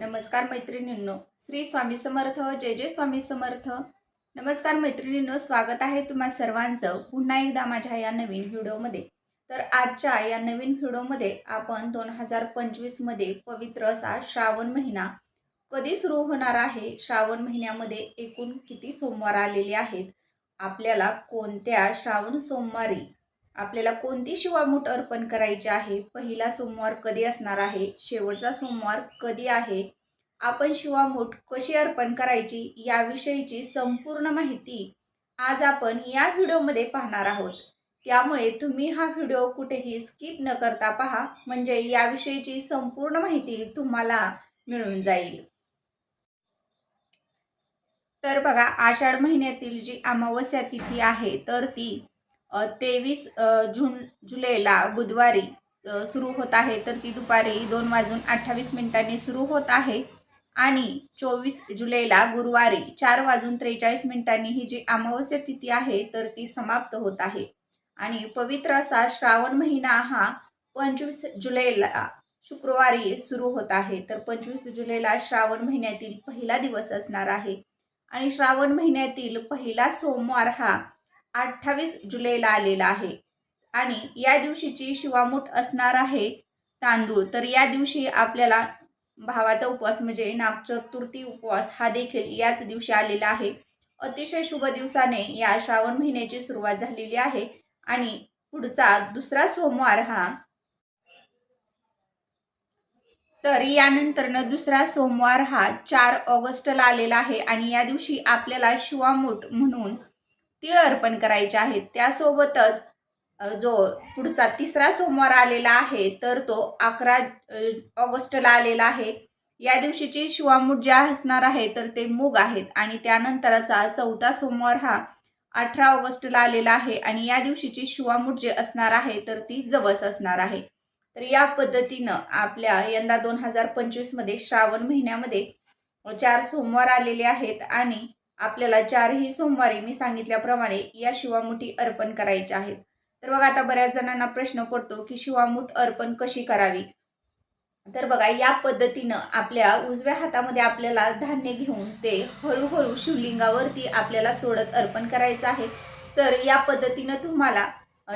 नमस्कार मैत्रिणींनो श्री स्वामी समर्थ जय जय स्वामी समर्थ. नमस्कार मैत्रिणींनो स्वागत आहे तुम्हा सर्वांचं पुन्हा एकदा माझ्या या नवीन व्हिडिओमध्ये. तर आजच्या या नवीन व्हिडिओमध्ये आपण दोन हजार पंचवीसमध्ये पवित्र असा श्रावण महिना कधी सुरू होणार आहे? श्रावण महिन्यामध्ये एकूण किती सोमवार आलेले आहेत? आपल्याला कोणत्या श्रावण सोमवारी आपल्याला कोणती शिवामूठ अर्पण करायची आहे? पहिला सोमवार कधी असणार आहे? शेवटचा सोमवार कधी आहे? आपण शिवामूठ कशी अर्पण करायची याविषयीची संपूर्ण माहिती आज आपण या व्हिडिओमध्ये पाहणार आहोत. त्यामुळे तुम्ही हा व्हिडिओ कुठेही स्किप न करता पहा म्हणजे याविषयीची संपूर्ण माहिती तुम्हाला मिळून जाईल. तर बघा आषाढ महिन्यातील जी अमावस्या तिथी आहे तर ती तेवीस जून जुलैला बुधवारी सुरू होत आहे. तर ती दुपारी दोन वाजून अठ्ठावीस मिनिटांनी सुरू होत आहे. आणि चोवीस जुलैला गुरुवारी चार वाजून त्रेचाळीस मिनिटांनी ही जी अमावस्या तिथी आहे तर ती समाप्त होत आहे. आणि पवित्र असा श्रावण महिना हा पंचवीस जुलैला शुक्रवारी सुरू होत आहे. तर पंचवीस जुलैला श्रावण महिन्यातील पहिला दिवस असणार आहे. आणि श्रावण महिन्यातील पहिला सोमवार हा अठ्ठावीस जुलैला आलेला आहे. आणि या दिवशीची शिवामूठ असणार आहे तांदूळ. तर या दिवशी आपल्याला भावाचा उपवास म्हणजे नागचतुर्थी उपवास हा देखील याच दिवशी आलेला आहे. अतिशय शुभ दिवसाने या श्रावण महिन्याची सुरुवात झालेली आहे. आणि पुढचा दुसरा सोमवार हा तर यानंतरनं दुसरा सोमवार हा चार ऑगस्टला आलेला आहे. आणि या दिवशी आपल्याला शिवामूठ म्हणून तीळ अर्पण करायचे आहेत. त्यासोबतच जो पुढचा तिसरा सोमवार आलेला आहे तर तो अकरा ऑगस्टला आलेला आहे. या दिवशीची शिवामूठ ज्या असणार आहे तर ते मूग आहेत. आणि त्यानंतरचा चौथा सोमवार हा अठरा ऑगस्टला आलेला आहे. आणि या दिवशीची शिवामूठ जे असणार आहे तर ती जवस असणार आहे. तर या पद्धतीनं आपल्या यंदा दोन हजार पंचवीसमध्ये श्रावण महिन्यामध्ये चार सोमवार आलेले आहेत. आणि आपल्याला चारही सोमवारी मी सांगितल्याप्रमाणे या शिवामुठी अर्पण करायच्या आहेत. तर बघा आता बऱ्याच जणांना प्रश्न पडतो की शिवामूठ अर्पण कशी करावी? तर बघा या पद्धतीनं आपल्या उजव्या हातामध्ये आपल्याला धान्य घेऊन ते हळूहळू शिवलिंगावरती आपल्याला सोडत अर्पण करायचं आहे. तर या पद्धतीनं तुम्हाला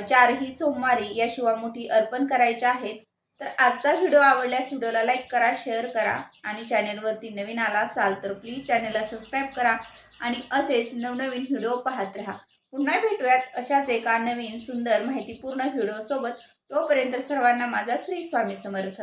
चारही सोमवारी या शिवामुठी अर्पण करायच्या आहेत. तर आजचा व्हिडिओ आवडल्यास व्हिडिओला लाईक करा शेअर करा आणि चॅनेलवरती नवीन आला असाल तर प्लीज चॅनेलला सबस्क्राईब करा. आणि असेच नवनवीन व्हिडिओ पाहत राहा. पुन्हा भेटूयात अशाच एका नवीन सुंदर माहितीपूर्ण व्हिडिओसोबत. तोपर्यंत सर्वांना माझा श्री स्वामी समर्थ.